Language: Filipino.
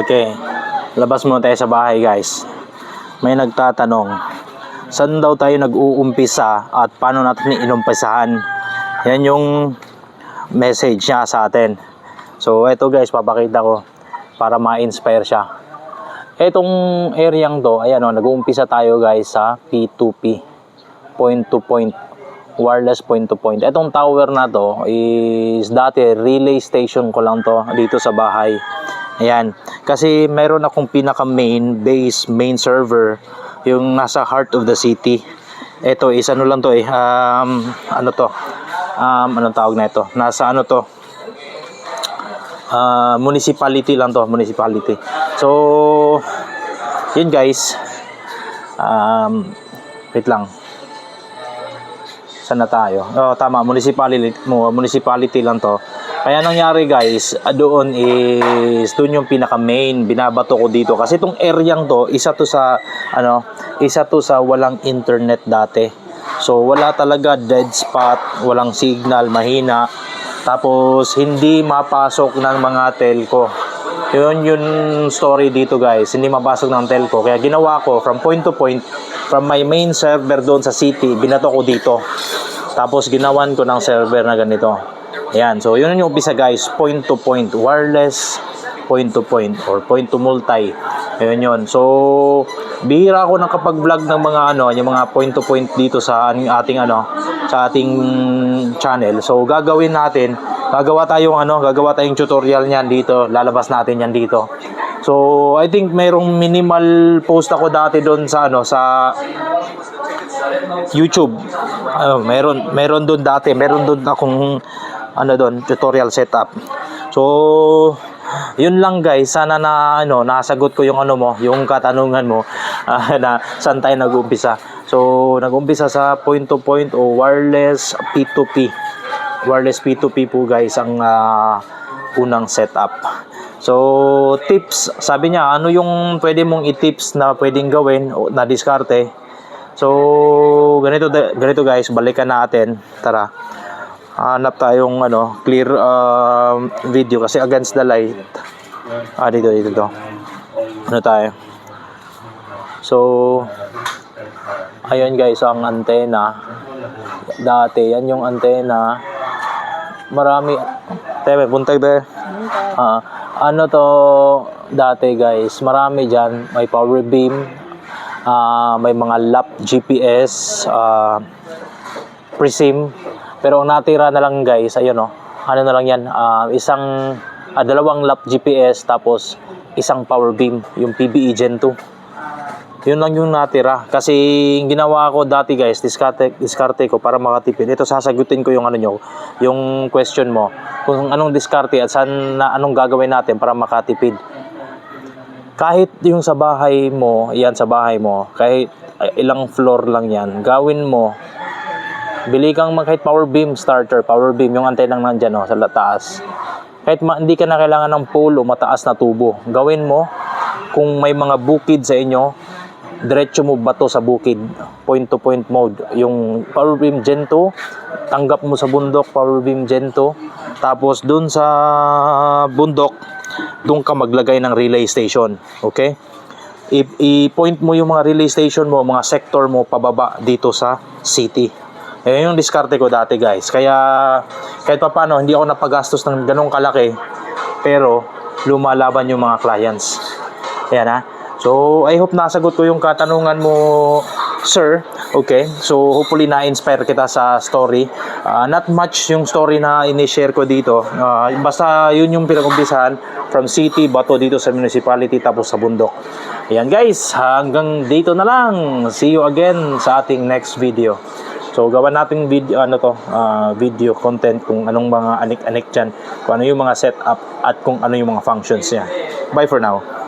Okay. Labas muna tayo sa bahay, guys. May nagtatanong, saan daw tayo nag-uumpisa at paano natin inumpisahan? Yan yung message niya sa atin. So, eto guys, papakita ko para ma-inspire siya. Etong areang to, ayan o, nag-uumpisa tayo guys sa P2P. Point to point. Wireless point to point. Etong tower na to is dati relay station ko lang to dito sa bahay. Ayan. Kasi meron akong pinaka main base, main server yung nasa heart of the city. Ito is ano lang to eh. Um, ano to? Um, anong tawag na ito? Nasa ano to? Ah, municipality lang to, municipality. So, yun guys. Um, wait lang. Saan na tayo? Oh, tama, municipality, municipality lang to. Kaya nangyari guys, ah, doon is doon yung pinaka main binabato ko dito kasi itong areang to, isa to sa ano, isa to sa walang internet dati. So wala talaga dead spot, walang signal, mahina. Tapos hindi mapasok ng mga telco. Yun yung story dito guys, hindi mapasok ng telco. Kaya ginawa ko from point to point, from my main server doon sa city, binato ko dito. Tapos ginawan ko ng server na ganito. Ayan, so yun yung umpisa guys, point to point, wireless point to point or point to multi. Ayun yun. So, bihira ako nakapag-vlog ng mga ano, yung mga point to point dito sa ating, ano, sa ating channel. So, gagawin natin, gagawa tayong ano, gagawa tayong tutorial niyan dito, lalabas natin yan dito. So, I think mayroong minimal post ako dati doon sa ano, sa YouTube. Ano, meron meron doon dati, meron doon akong ano doon, tutorial setup. So, yun lang guys, sana na ano, nasagot ko yung ano mo, yung katanungan mo ah, na saan tayo nag-umpisa. So, nag-umpisa sa point to point o wireless P2P. Wireless P2P po guys ang ah, unang setup. So, tips, sabi niya, ano yung pwede mong i-tips na pwedeng gawin o na diskarte? So, ganito ganito guys, balikan natin. Tara. Hanap tayong ano, clear um, video kasi against the light. Ah, dito dito to. Ano tayo? So, ayun guys, ang antena. Dati, yan yung antena. Marami. Tebe, buntag de. Ah, ano to dati guys, marami dyan. May power beam, ah, may mga lap GPS, ah, Prism. Pero ang natira na lang guys, ayun oh. Ano na lang yan, ah, isang ah, dalawang lap GPS tapos isang power beam, yung PBE Gen 2. Yun lang yung natira. Kasi yung ginawa ko dati guys, diskarte, diskarte ko para makatipid. Ito sasagutin ko yung ano nyo, yung question mo. Kung anong diskarte at saan na anong gagawin natin para makatipid. Kahit yung sa bahay mo, yan sa bahay mo, kahit uh, ilang floor lang yan, gawin mo Bili kang kahit power beam starter, power beam, yung antenang nandyan oh, sa taas. Kahit ma- hindi ka na kailangan ng pole o mataas na tubo. Gawin mo, kung may mga bukid sa inyo, diretso mo bato sa bukid. Point to point mode. Yung power beam Gen 2, tanggap mo sa bundok, power beam Gen 2. Tapos dun sa bundok, dun ka maglagay ng relay station. Okay? I-point mo yung mga relay station mo, mga sector mo pababa dito sa city. Ayan yung diskarte ko dati guys. Kaya kahit pa paano, hindi ako napagastos ng ganong kalaki. Pero lumalaban yung mga clients. Ayan ha. So I hope nasagot ko yung katanungan mo sir. Okay. So hopefully na-inspire kita sa story. Ah, not much yung story na ini-share ko dito. Ah, basta yun yung pinag-umpisahan from city, bato dito sa municipality tapos sa bundok. Ayan guys, hanggang dito na lang. See you again sa ating next video. So gawa nating video ano to, ah, video content kung anong mga anik-anik diyan, kung ano yung mga setup at kung ano yung mga functions niya. Bye for now.